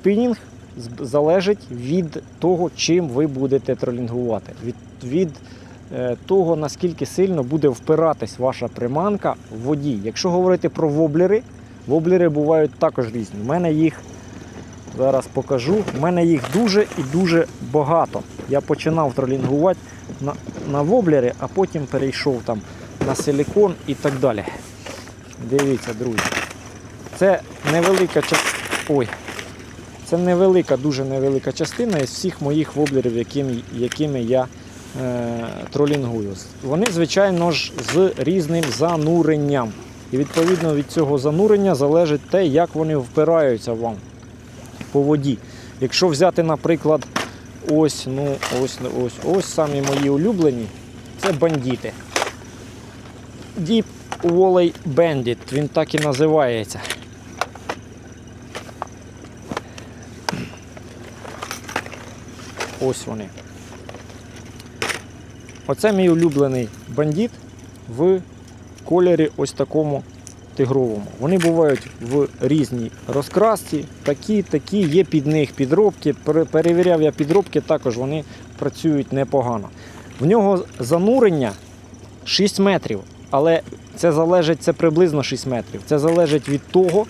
спінінг залежить від того, чим ви будете тролінгувати. Від, від е, того, наскільки сильно буде впиратись ваша приманка в воді. Якщо говорити про воблери, воблери бувають також різні. У мене їх зараз покажу. У мене їх дуже і дуже багато. Я починав тролінгувати на, на воблери, а потім перейшов там на силікон і так далі. Дивіться, друзі. Це невелика частина. Ой. Це невелика, дуже невелика частина із всіх моїх воблерів, якими, якими я е, тролінгую. Вони, звичайно ж, з різним зануренням. І відповідно від цього занурення залежить те, як вони впираються вам по воді. Якщо взяти, наприклад, ось, ну, ось, ось, ось самі мої улюблені, це бандіти. Deep Volley Bandit, він так і називається. Ось вони. Оце мій улюблений бандит в кольорі ось такому тигровому. Вони бувають в різній розкрасці, такі, такі, є під них підробки. Перевіряв я підробки, також вони працюють непогано. В нього занурення 6 метрів, але це залежить, це приблизно 6 метрів. Це залежить від того,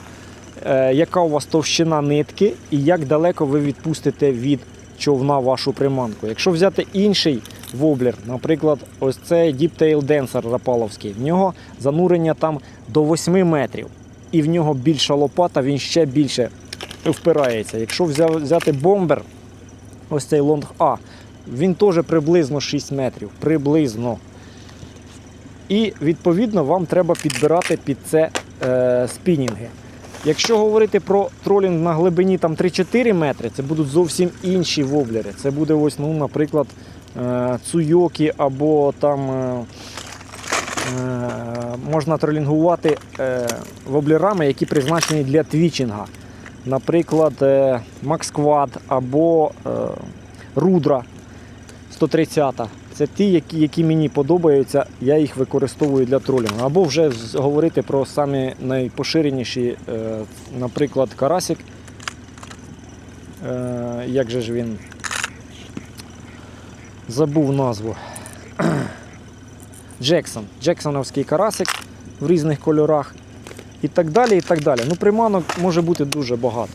е, яка у вас товщина нитки і як далеко ви відпустите від човна вашу приманку. Якщо взяти інший воблер, наприклад, ось цей Deep Tail Dancer Рапаловський, в нього занурення там до 8 метрів, і в нього більша лопата, він ще більше впирається. Якщо взяти бомбер, ось цей Long A, він теж приблизно 6 метрів. Приблизно. І відповідно вам треба підбирати під це е, спінінги. Якщо говорити про тролінг на глибині там 3-4 метри, це будуть зовсім інші воблери. Це буде ось, ну, наприклад, е, цуйокі або там е, е, можна тролінгувати воблерами, які призначені для твічинга. Наприклад, Quad або Рудра 130. Це ті, які, які мені подобаються, я їх використовую для тролінгу. Або вже говорити про самі найпоширеніші, е, наприклад, карасик. Е, як же ж він забув назву. Джексон. Джексоновський карасик в різних кольорах. І так далі, і так далі. Ну, приманок може бути дуже багато.